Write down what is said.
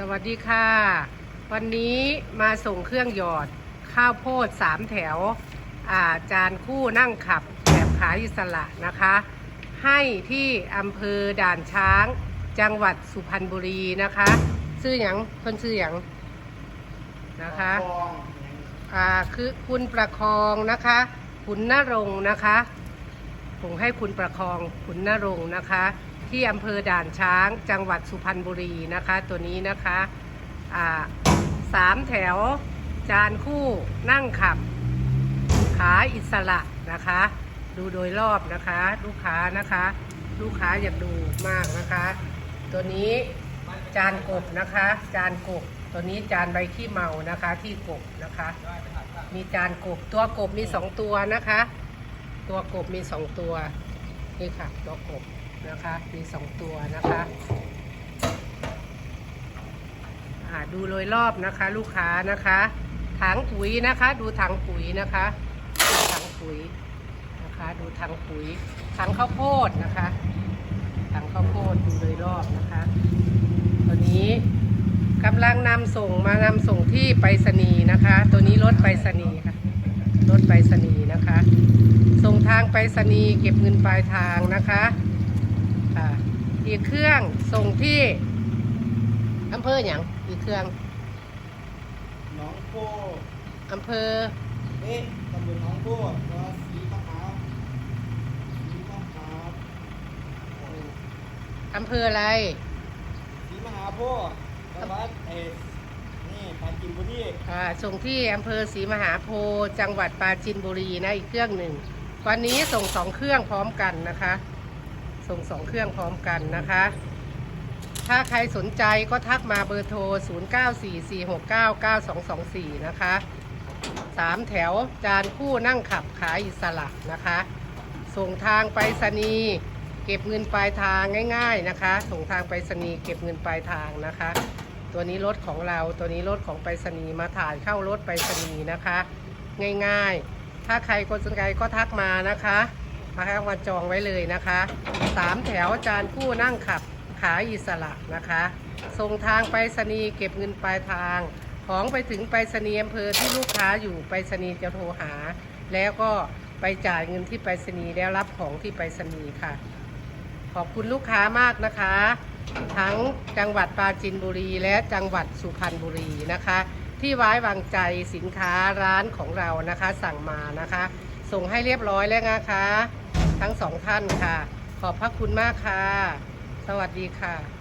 สวัสดีค่ะ วันนี้มาส่งเครื่องหยอดข้าวโพดสามแถวอาจานคู่นั่งขับแบบขายอิสระนะคะ ให้ที่อำเภอด่านช้าง จังหวัดสุพรรณบุรีนะคะ ชื่ออย่างคนชื่ออย่างนะคะอ่าคือคุณประคองนะคะคุณนรงนะคะผมให้คุณประคองคุณนรงนะคะ ที่อำเภอด่านช้าง จังหวัดสุพรรณบุรีนะคะ ตัวนี้นะคะสามแถว จานคู่นั่งขับ ขาอิสระนะคะ ดูโดยรอบนะคะ ลูกค้านะคะ ลูกค้าอยากดูมากนะคะ ตัวนี้จานกบนะคะ จานกบ ตัวนี้จานใบขี้เมานะคะ ที่กบนะคะ มีจานกบตัวกบมีสองตัวนะคะ ตัวกบมีสองตัวนี่ค่ะตัวกบ นะคะมีสองตัวนะคะดูโดยรอบนะคะ ลูกค้านะคะถังปุ๋ยนะคะ ดูถังปุ๋ยนะคะถังปุ๋ยนะคะ ดูถังปุ๋ยถังข้าวโพดนะคะถังข้าวโพดดูโดยรอบนะคะตัวนี้กำลังนำส่งมานำส่งที่ไปรษณีย์นะคะ ตัวนี้รถไปรษณีย์ค่ะรถไปรษณีย์นะคะ ส่งทางไปรษณีย์เก็บเงินปลายทางนะคะ ค่ะอีกเครื่องส่งที่อำเภออย่างอีกเครื่องหน้องโพอำเภอเอ๊ะตำบลหน้องโพก็สีมหาสีมหาโอ้อำเภออะไรสีมหาโพธิ์จังหวัดเอ๊ะนี่ปราจีนบุรีอ่าส่งที่อำเภอศรีมหาโพธิ์จังหวัดปราจีนบุรีนะอีกเครื่องหนึ่งวันนี้ส่งสองเครื่องพร้อมกันนะคะ ส่งสองเครื่องพร้อมกันนะคะ ถ้าใครสนใจก็ทักมาเบอร์โทร 0944699224 นะคะสามแถวจานคู่นั่งขับขายอิสระนะคะ ส่งทางไปรษณีย์เก็บเงินปลายทางง่าย ๆนะคะ ส่งทางไปรษณีย์เก็บเงินปลายทางนะคะ ตัวนี้รถของเราตัวนี้รถของไปรษณีย์มาถ่ายเข้ารถไปรษณีย์นะคะ ง่ายๆ ถ้าใครคนสนใจก็ทักมานะคะ มาให้มาจองไว้เลยนะคะสามแถวจานคู่นั่งขับขาอิสระนะคะส่งทางไปรษณีย์เก็บเงินปลายทาง ของไปถึงไปรษณีย์อำเภอที่ลูกค้าอยู่ไปรษณีย์จะโทรหา แล้วก็ไปจ่ายเงินที่ไปรษณีย์แล้วรับของที่ไปรษณีย์ค่ะ ขอบคุณลูกค้ามากนะคะ ทั้งจังหวัดปราจีนบุรีและจังหวัดสุพรรณบุรีนะคะ ที่ไว้วางใจสินค้าร้านของเรานะคะ สั่งมานะคะ ส่งให้เรียบร้อยแล้วนะคะ ทั้งสองท่านค่ะ ขอบพระคุณมากค่ะ สวัสดีค่ะ